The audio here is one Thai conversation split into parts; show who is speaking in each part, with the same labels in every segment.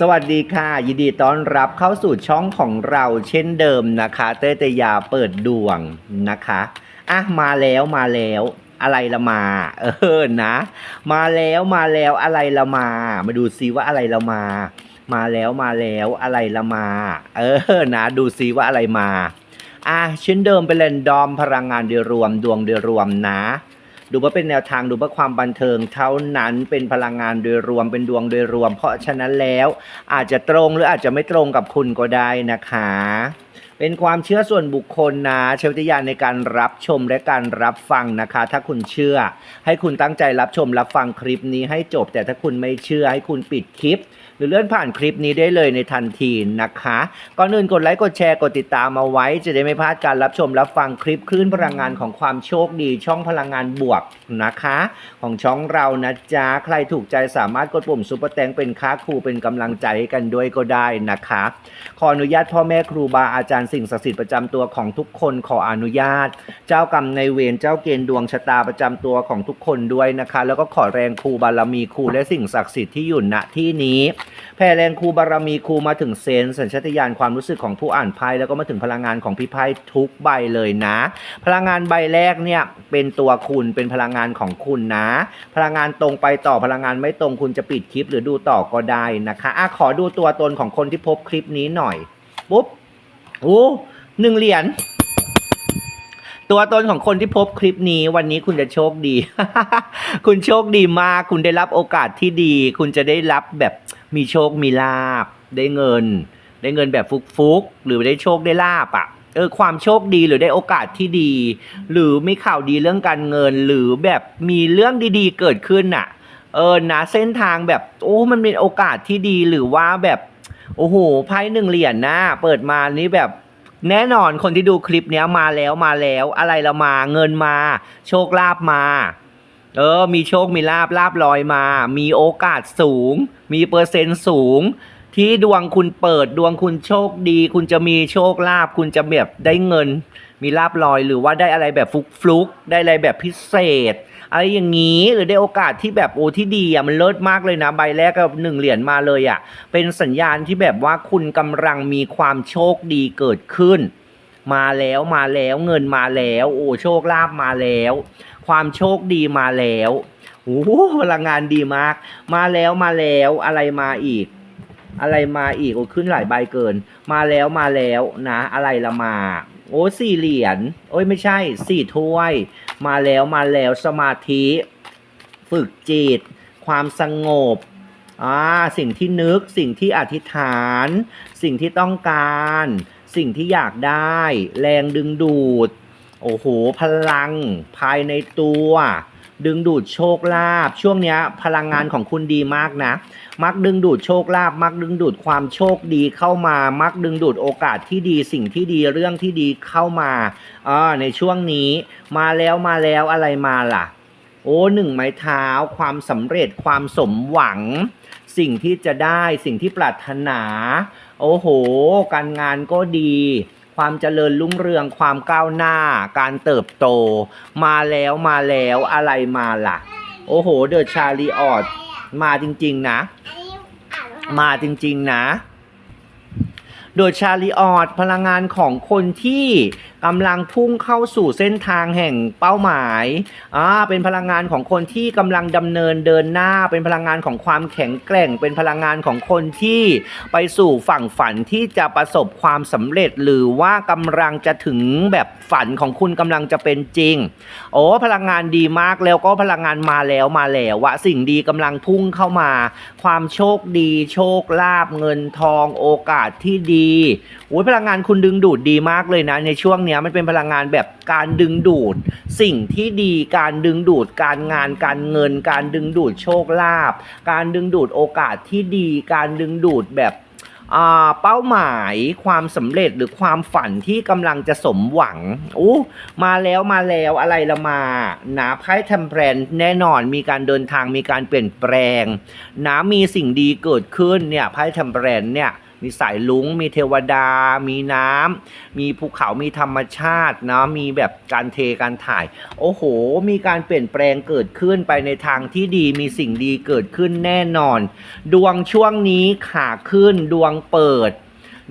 Speaker 1: สวัสดีค่ะ ยินดีต้อนรับเข้าสู่ช่องของเราเช่นเดิมนะคะ เต้ยเตยาเปิดดวงนะคะอะมาแล้วมาแล้ว อะไรละมา เออนะ มาแล้วมาแล้วอะไรละมา มาดูซิว่าอะไรละมา มาแล้วมาแล้วอะไรละมา เออนะ ดูซิว่าอะไรมาอะเช่นเดิมเป็นแรนดอมพลังงานโดยรวมดวงโดยรวมนะ ดูว่าเป็นแนวทางดูว่าความบันเทิงเท่านั้นเป็นพลังงานโดยรวมเป็นดวงโดยรวม เพราะฉะนั้นแล้วอาจจะตรงหรืออาจจะไม่ตรงกับคุณก็ได้นะคะ เป็นความเชื่อส่วนบุคคลนะใช้วิทยาณในการรับชมและการรับฟังนะคะ ถ้าคุณเชื่อ ให้คุณตั้งใจรับชมรับฟังคลิปนี้ให้จบ แต่ถ้าคุณไม่เชื่อให้คุณปิดคลิป รือเลื่อนผ่านคลิปนี้ได้เลยในทันทีนะคะ ก่อนอื่นกดไลค์กดแชร์กดติดตามเอาไว้ จะได้ไม่พลาดการรับชมรับฟังคลิปคลื่นพลังงานของความโชคดี ช่องพลังงานบวกนะคะ ของช่องเรานะจ๊ะใครถูกใจสามารถกดปุ่มซุปเปอร์แตงเป็นค้าครูเป็นกำลังใจให้กันด้วยก็ได้นะคะ ขออนุญาตพ่อแม่ครูบาอาจารย์สิ่งศักดิ์สิทธิ์ประจำตัวของทุกคนขออนุญาต เจ้ากรรมในเวรเจ้าเกณฑ์ดวงชะตาประจำตัวของทุกคนด้วยนะคะ แล้วก็ขอแรงครูบารมีครูและสิ่งศักดิ์สิทธิ์ที่อยู่ณที่นี้แผ่แรงครูบารมีครูมาถึงเซนส์สัญชาตญาณความรู้สึกของผู้อ่านไพ่แล้วก็มาถึงพลังงานของพี่ไพ่ทุกใบเลยนะ พลังงานใบแรกเนี่ยเป็นตัวคุณเป็นพลังงานของคุณนะ พลังงานตรงไปต่อพลังงานไม่ตรงคุณจะปิดคลิปหรือดูต่อก็ได้นะคะอะขอดูตัวตนของคนที่พบคลิปนี้หน่อยปุ๊บโอ้หนึ่งเหรียญตัวตนของคนที่พบคลิปนี้วันนี้คุณจะโชคดี คุณโชคดีมาก คุณได้รับโอกาสที่ดี คุณจะได้รับแบบ มีโชคมีลาบ ได้เงิน ได้เงินแบบฟุกๆหรือได้โชคได้ลาบอะเออความโชคดีหรือได้โอกาสที่ดี หรือมีข่าวดีเรื่องการเงิน หรือแบบมีเรื่องดีๆเกิดขึ้นน่ะ เออนะเส้นทางแบบโอ้มันเป็นโอกาสที่ดีหรือว่าแบบโอ้โหไพ่หนึ่งเหรียญนะเปิดมานี่แบบแน่นอนคนที่ดูคลิปเนี้ยมาแล้วมาแล้วอะไรละมาเงินมา โชคลาภมา เออ มีโชค มีลาบลาบลอยมา มีโอกาสสูง มีเปอร์เซ็นต์สูง ที่ดวงคุณเปิดดวงคุณโชคดี คุณจะมีโชคลาภคุณจะแบบได้เงิน มีลาบลอยหรือว่าได้อะไรแบบฟุกฟลุกได้อะไรแบบพิเศษอะไรอย่างนี้หรือได้โอกาสที่แบบโอ้ที่ดีอะมันเลิศมากเลยนะใบแรกก็หนึ่งเหรียญมาเลยอะเป็นสัญญาณที่แบบว่าคุณกำลังมีความโชคดีเกิดขึ้น มาแล้วมาแล้วเงินมาแล้ว โอ้โชคลาภมาแล้ว ความโชคดีมาแล้วโอ้โหพลังงานดีมาก มาแล้วมาแล้วอะไรมาอีก อะไรมาอีกโอ้ขึ้นหลายใบเกิน มาแล้วมาแล้วนะ อะไรละมา โอ้สี่เหรียญโอ้ยไม่ใช่สี่ถ้วย มาแล้วมาแล้วสมาธิ ฝึกจิต ความสงบอ่าสิ่งที่นึกสิ่งที่อธิษฐาน สิ่งที่ต้องการ สิ่งที่อยากได้ แรงดึงดูด โอ้โห พลังภายในตัว ดึงดูดโชคลาภช่วงเนี้ย พลังงานของคุณดีมากนะ มักดึงดูดโชคลาภมักดึงดูดความโชคดีเข้ามา มักดึงดูดโอกาสที่ดีสิ่งที่ดีเรื่องที่ดีเข้ามาอ่าในช่วงนี้ มาแล้วมาแล้วอะไรมาล่ะ โอ้หนึ่งไม้เท้า ความสำเร็จความสมหวัง สิ่งที่จะได้สิ่งที่ปรารถนา โอ้โห การงานก็ดี ความเจริญรุ่งเรืองความก้าวหน้า การเติบโต มาแล้วมาแล้วอะไรมาล่ะ โอ้โห เดอะชาลีออดมาจริง ๆ นะ มาจริง ๆ นะ โดยชาลีออดพลังงานของคนที่ กำลังพุ่งเข้าสู่เส้นทางแห่งเป้าหมายอ่าเป็นพลังงานของคนที่กำลังดำเนินเดินหน้า เป็นพลังงานของความแข็งแกร่ง เป็นพลังงานของคนที่ไปสู่ฝั่งฝันที่จะประสบความสำเร็จ หรือว่ากำลังจะถึงแบบฝันของคุณกำลังจะเป็นจริง โอ้พลังงานดีมากแล้วก็พลังงานมาแล้วมาแล้ววะสิ่งดีกำลังพุ่งเข้ามา ความโชคดี โชคลาภเงินทองโอกาสที่ดีโอ้ยพลังงานคุณดึงดูดดีมากเลยนะในช่วงเนี้ยมันเป็นพลังงานแบบการดึงดูด สิ่งที่ดีการดึงดูดการงานการเงิน การดึงดูดโชคลาภการดึงดูดโอกาสที่ดี การดึงดูดแบบอ่าเป้าหมายความสำเร็จหรือความฝันที่กำลังจะสมหวังอู้มาแล้วมาแล้วอะไรละมานะไพ่ทำแพรนแน่นอนมีการเดินทางมีการเปลี่ยนแปลงนะมีสิ่งดีเกิดขึ้นเนี่ยไพ่ทำแพรนเนี่ย มีสายลุงมีเทวดา มีน้ำมีภูเขามีธรรมชาตินะมีแบบการเทการถ่าย โอ้โห มีการเปลี่ยนแปลงเกิดขึ้นไปในทางที่ดีมีสิ่งดีเกิดขึ้นแน่นอน ดวงช่วงนี้ขาขึ้นดวงเปิด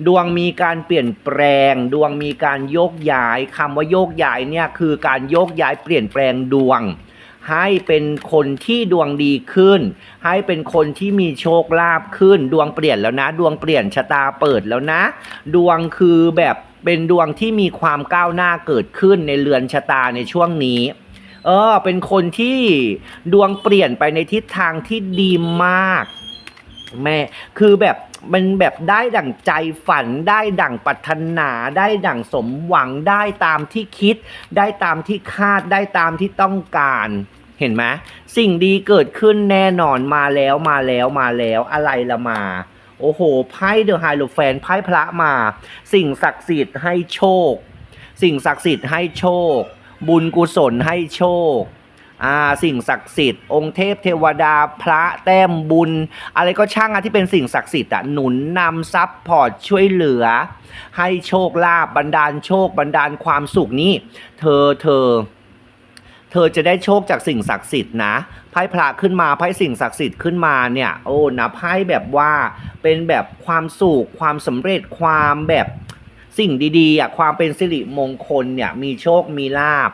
Speaker 1: ดวงมีการเปลี่ยนแปลง ดวงมีการโยกย้ายคำว่าโยกย้ายเนี่ยคือการโยกย้ายเปลี่ยนแปลงดวง ให้เป็นคนที่ดวงดีขึ้น ให้เป็นคนที่มีโชคลาภขึ้น ดวงเปลี่ยนแล้วนะ ดวงเปลี่ยนชะตาเปิดแล้วนะ ดวงคือแบบเป็นดวงที่มีความก้าวหน้าเกิดขึ้นในเรือนชะตาในช่วงนี้เออเป็นคนที่ดวงเปลี่ยนไปในทิศทางที่ดีมาก แม่คือแบบ มันแบบได้ดั่งใจฝันได้ดั่งปรารถนา ได้ดั่งสมหวังได้ตามที่คิด ได้ตามที่คาดได้ตามที่ต้องการเห็นไหมสิ่งดีเกิดขึ้นแน่นอนมาแล้วมาแล้วมาแล้วอะไรละมาโอ้โหไพ่เดอะไฮโลแฟนไพ่พระมา สิ่งศักดิ์สิทธิ์ให้โชค สิ่งศักดิ์สิทธิ์ให้โชค บุญกุศลให้โชค สิ่งศักดิ์สิทธิ์องค์เทพเทวดาพระแต้มบุญ อะไรก็ช่างอะที่เป็นสิ่งศักดิ์สิทธิ์อะหนุนนำซับพอร์ตช่วยเหลือ ให้โชคลาภบันดาลโชคบันดาลความสุขนี่เธอเธอเธอจะได้โชคจากสิ่งศักดิ์สิทธิ์นะไพ่พระขึ้นมาไพ่สิ่งศักดิ์สิทธิ์ขึ้นมาเนี่ยโอ้นะไพ่แบบว่าเป็นแบบความสุขความสำเร็จความแบบสิ่งดีๆอะความเป็นสิริมงคลเนี่ยมีโชคมีลาบ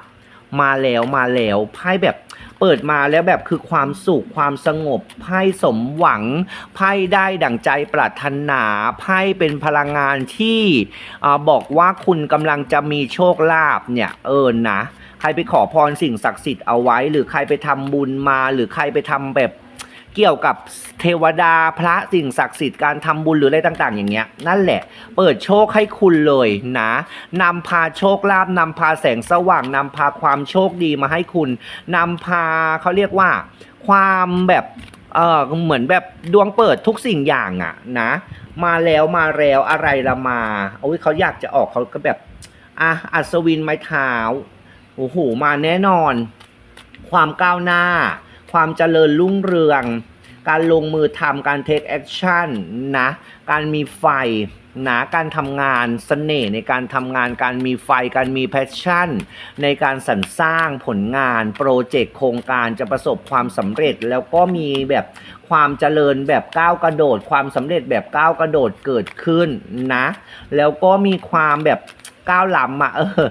Speaker 1: มาแล้วมาแล้วไพ่แบบเปิดมาแล้วแบบคือความสุขความสงบไพ่สมหวังไพ่ได้ดั่งใจปรารถนาไพ่เป็นพลังงานที่อาบอกว่าคุณกำลังจะมีโชคลาภเนี่ยเออนะ ใครไปขอพรสิ่งศักดิ์สิทธิ์เอาไว้ หรือใครไปทำบุญมา หรือใครไปทำแบบ เกี่ยวกับเทวดาพระสิ่งศักดิ์สิทธิ์การทำบุญหรืออะไรต่าง ๆ อย่างเงี้ยนั่นแหละ เปิดโชคให้คุณเลยนะนำพาโชคลาภนำพาแสงสว่างนำพาความโชคดีมาให้คุณนำพาเขาเรียกว่า ความแบบเออเหมือนแบบดวงเปิดทุกสิ่งอย่างอะนะ มาแล้วมาแล้วอะไรละมาโอ้ยเขาอยากจะออกเขาก็แบบอะอัศวินไม้เท้าโอ้โหมาแน่นอน ความก้าวหน้า ความเจริญรุ่งเรือง การลงมือทำการเทคแอคชั่นนะการมีไฟนะการทำงานสเสน่ห์ในการทำงานการมีไฟการมีแพชชั่น ในการสรรสร้างผลงานโปรเจกต์โครงการจะประสบความสำเร็จ แล้วก็มีแบบความเจริญแบบก้าวกระโดด ความสำเร็จแบบก้าวกระโดดเกิดขึ้นนะ แล้วก็มีความแบบก้าวล้ำอะเออ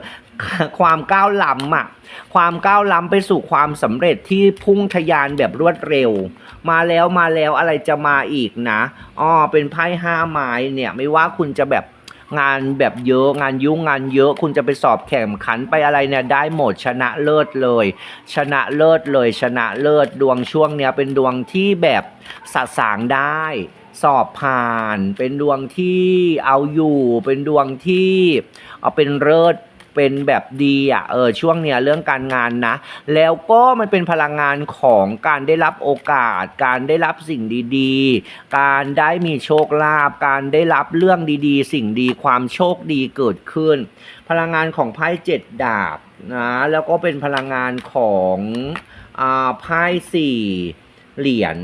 Speaker 1: ความก้าวล้ำอะความก้าวล้ำไปสู่ความสำเร็จที่พุ่งทะยานแบบรวดเร็ว มาแล้วมาแล้วอะไรจะมาอีกนะอ๋อเป็นไพ่ห้าไม้เนี่ยไม่ว่าคุณจะแบบงานแบบเยอะงานยุ่งงานเยอะ คุณจะไปสอบแข่งขันไปอะไรเนี่ยได้หมดชนะเลิศเลย ชนะเลิศเลย ชนะเลิศดวงช่วงเนี้ยเป็นดวงที่แบบสะสางได้ สอบผ่าน เป็นดวงที่เอาอยู่ เป็นดวงที่เอาเป็นเลิศ เป็นแบบดีอะเออช่วงเนี้ยเรื่องการงานนะ แล้วก็มันเป็นพลังงานของการได้รับโอกาส การได้รับสิ่งดีๆ การได้มีโชคลาภการได้รับเรื่องดีๆ สิ่งดีความโชคดีเกิดขึ้น พลังงานของไพ่เจ็ดดาบนะแล้วก็เป็นพลังงานของอ่าไพ่สี่เหรียญ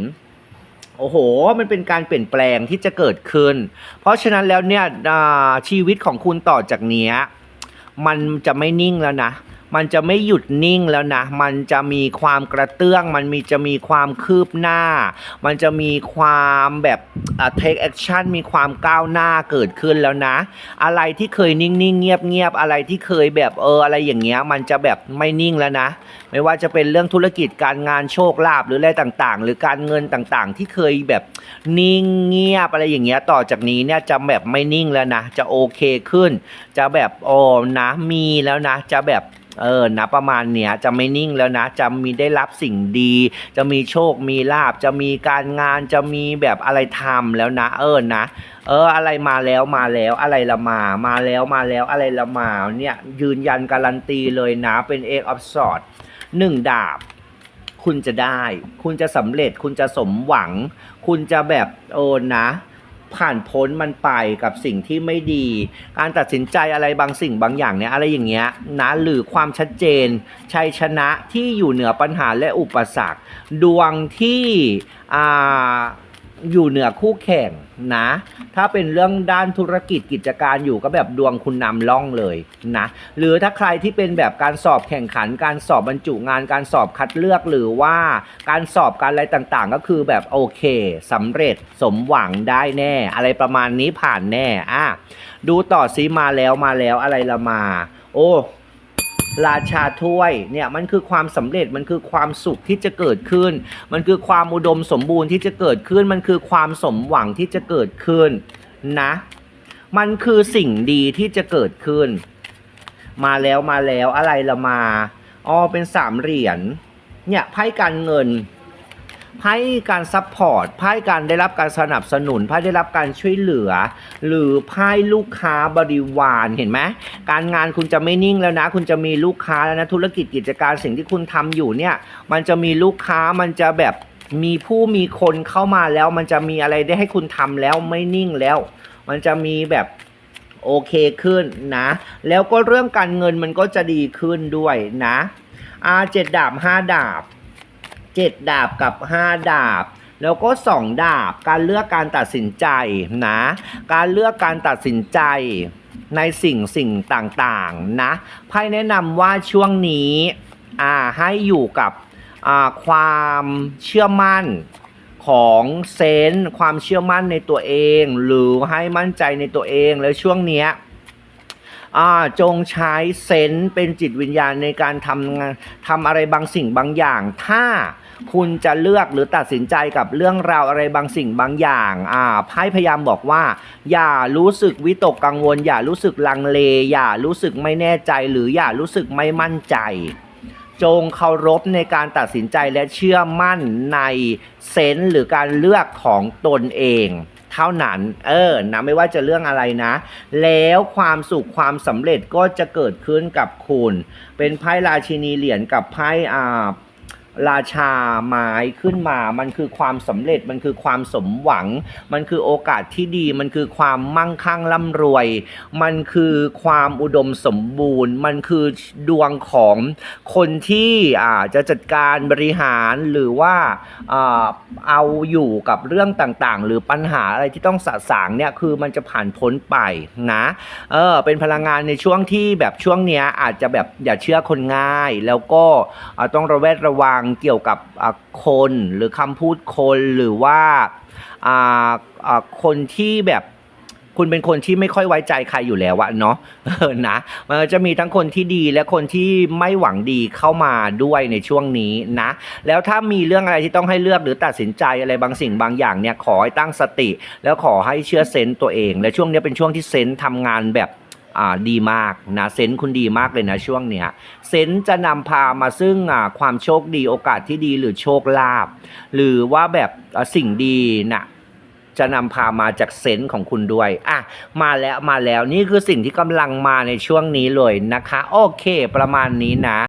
Speaker 1: โอ้โห มันเป็นการเปลี่ยนแปลงที่จะเกิดขึ้น เพราะฉะนั้นแล้วเนี่ยอ่าชีวิตของคุณต่อจากเนี้ย มันจะไม่นิ่งแล้วนะ มันจะไม่หยุดนิ่งแล้วนะ มันจะมีความกระเตื้อง มันมีจะมีความคืบหน้า มันจะมีความแบบอ่า take action มีความก้าวหน้าเกิดขึ้นแล้วนะ อะไรที่เคยนิ่งๆเงียบๆอะไรที่เคยแบบเอออะไรอย่างเงี้ยมันจะแบบไม่นิ่งแล้วนะ ไม่ว่าจะเป็นเรื่องธุรกิจการงานโชคลาภหรืออะไรต่างๆ หรือการเงินต่างๆ ที่เคยแบบนิ่งเงียบอะไรอย่างเงี้ยต่อจากนี้เนี่ยจะแบบไม่นิ่งแล้วนะ จะโอเคขึ้น จะแบบโอ้นะมีแล้วนะ จะแบบ เออนะประมาณเนี้ยจะไม่นิ่งแล้วนะ จะมีได้รับสิ่งดี จะมีโชคมีลาบ จะมีการงานจะมีแบบอะไรทำแล้วนะ เออนะ เออ อะไรมาแล้วมาแล้วอะไรละมา มาแล้วมาแล้วอะไรละมาเนี่ยยืนยันการันตีเลยนะเป็นเอกออฟสอดหนึ่งดาบ คุณจะได้ คุณจะสำเร็จคุณจะสมหวัง คุณจะแบบโอ้นะ ผ่านพ้นมันไปกับสิ่งที่ไม่ดี การตัดสินใจอะไรบางสิ่งบางอย่างเนี่ยอะไรอย่างเงี้ยนะหรือความชัดเจน ชัยชนะที่อยู่เหนือปัญหาและอุปสรรค ดวงที่อ่า อยู่เหนือคู่แข่งนะ ถ้าเป็นเรื่องด้านธุรกิจกิจการอยู่ก็แบบดวงคุณนำล่องเลยนะ หรือถ้าใครที่เป็นแบบการสอบแข่งขัน การสอบบรรจุงาน การสอบคัดเลือกหรือว่าการสอบการอะไรต่างๆ ก็คือแบบโอเคสำเร็จสมหวังได้แน่ อะไรประมาณนี้ผ่านแน่อะดูต่อซิมาแล้วมาแล้วอะไรละมา โอ้ ราชาถ้วยเนี่ยมันคือความสำเร็จมันคือความสุขที่จะเกิดขึ้น มันคือความอุดมสมบูรณ์ที่จะเกิดขึ้น มันคือความสมหวังที่จะเกิดขึ้นนะ มันคือสิ่งดีที่จะเกิดขึ้น มาแล้วมาแล้วอะไรละมาอ๋อเป็นสามเหรียญเนี่ยไพ่การเงิน ไพ่การซัพพอร์ตไพ่การได้รับการสนับสนุนไพ่ได้รับการช่วยเหลือ หรือไพ่ลูกค้าบริวารเห็นไหมการงานคุณจะไม่นิ่งแล้วนะ คุณจะมีลูกค้าแล้วนะธุรกิจกิจการสิ่งที่คุณทำอยู่เนี่ยมันจะมีลูกค้ามันจะแบบมีผู้มีคนเข้ามาแล้ว มันจะมีอะไรได้ให้คุณทำแล้วไม่นิ่งแล้ว มันจะมีแบบโอเคขึ้นนะ แล้วก็เรื่องการเงินมันก็จะดีขึ้นด้วยนะอาเจ็ดดาบห้าดาบ เจ็ดดาบกับห้าดาบ แล้วก็สองดาบการเลือกการตัดสินใจนะ การเลือกการตัดสินใจในสิ่งสิ่งต่างๆนะไพ่แนะนำว่าช่วงนี้อ่าให้อยู่กับอ่าความเชื่อมั่นของเซนส์ความเชื่อมั่นในตัวเอง หรือให้มั่นใจในตัวเองแล้วช่วงเนี้ยจงใช้เซนส์เป็นจิตวิญญาณในการทำงานทำอะไรบางสิ่งบางอย่าง ถ้า คุณจะเลือกหรือตัดสินใจกับเรื่องราวอะไรบางสิ่งบางอย่างอ่าไพ่พยายามบอกว่า อย่ารู้สึกวิตกกังวล อย่ารู้สึกลังเล อย่ารู้สึกไม่แน่ใจ หรืออย่ารู้สึกไม่มั่นใจ จงเคารพในการตัดสินใจและเชื่อมั่นในเซนส์หรือการเลือกของตนเองเท่านั้น เออ นะ ไม่ว่าจะเรื่องอะไรนะ แล้วความสุขความสำเร็จก็จะเกิดขึ้นกับคุณ เป็นไพ่ราชินีเหรียญกับไพ่อ่า ราชาไม้ขึ้นมา มันคือความสำเร็จ มันคือความสมหวัง มันคือโอกาสที่ดี มันคือความมั่งคั่งร่ำรวย มันคือความอุดมสมบูรณ์ มันคือดวงของคนที่อาจะจัดการบริหารหรือว่าเอาอยู่กับเรื่องต่างๆ หรือปัญหาอะไรที่ต้องสะสางเนี่ย คือมันจะผ่านพ้นไปนะ เออ เป็นพลังงานในช่วงที่แบบช่วงเนี้ยอาจจะแบบอย่าเชื่อคนง่าย แล้วก็ต้องระแวดระวังเกี่ยวกับคนหรือคำพูดคนหรือว่าคนที่แบบคุณเป็นคนที่ไม่ค่อยไว้ใจใครอยู่แล้วอะเนาะนะมันจะมีทั้งคนที่ดีและคนที่ไม่หวังดีเข้ามาด้วยในช่วงนี้นะ แล้วถ้ามีเรื่องอะไรที่ต้องให้เลือกหรือตัดสินใจอะไรบางสิ่งบางอย่างเนี่ยขอให้ตั้งสติ แล้วขอให้เชื่อเซนต์ตัวเอง และช่วงนี้เป็นช่วงที่เซนต์ทำงานแบบ อ่าดีมากนะเซนต์คุณดีมากเลยนะช่วงเนี้ยเซนต์จะนำพามาซึ่งอ่าความโชคดีโอกาสที่ดีหรือโชคลาภหรือว่าแบบสิ่งดีนะจะนำพามาจากเซนส์ของคุณด้วย อะ มาแล้วมาแล้วนี่คือสิ่งที่กำลังมาในช่วงนี้เลยนะคะ โอเค ประมาณนี้นะ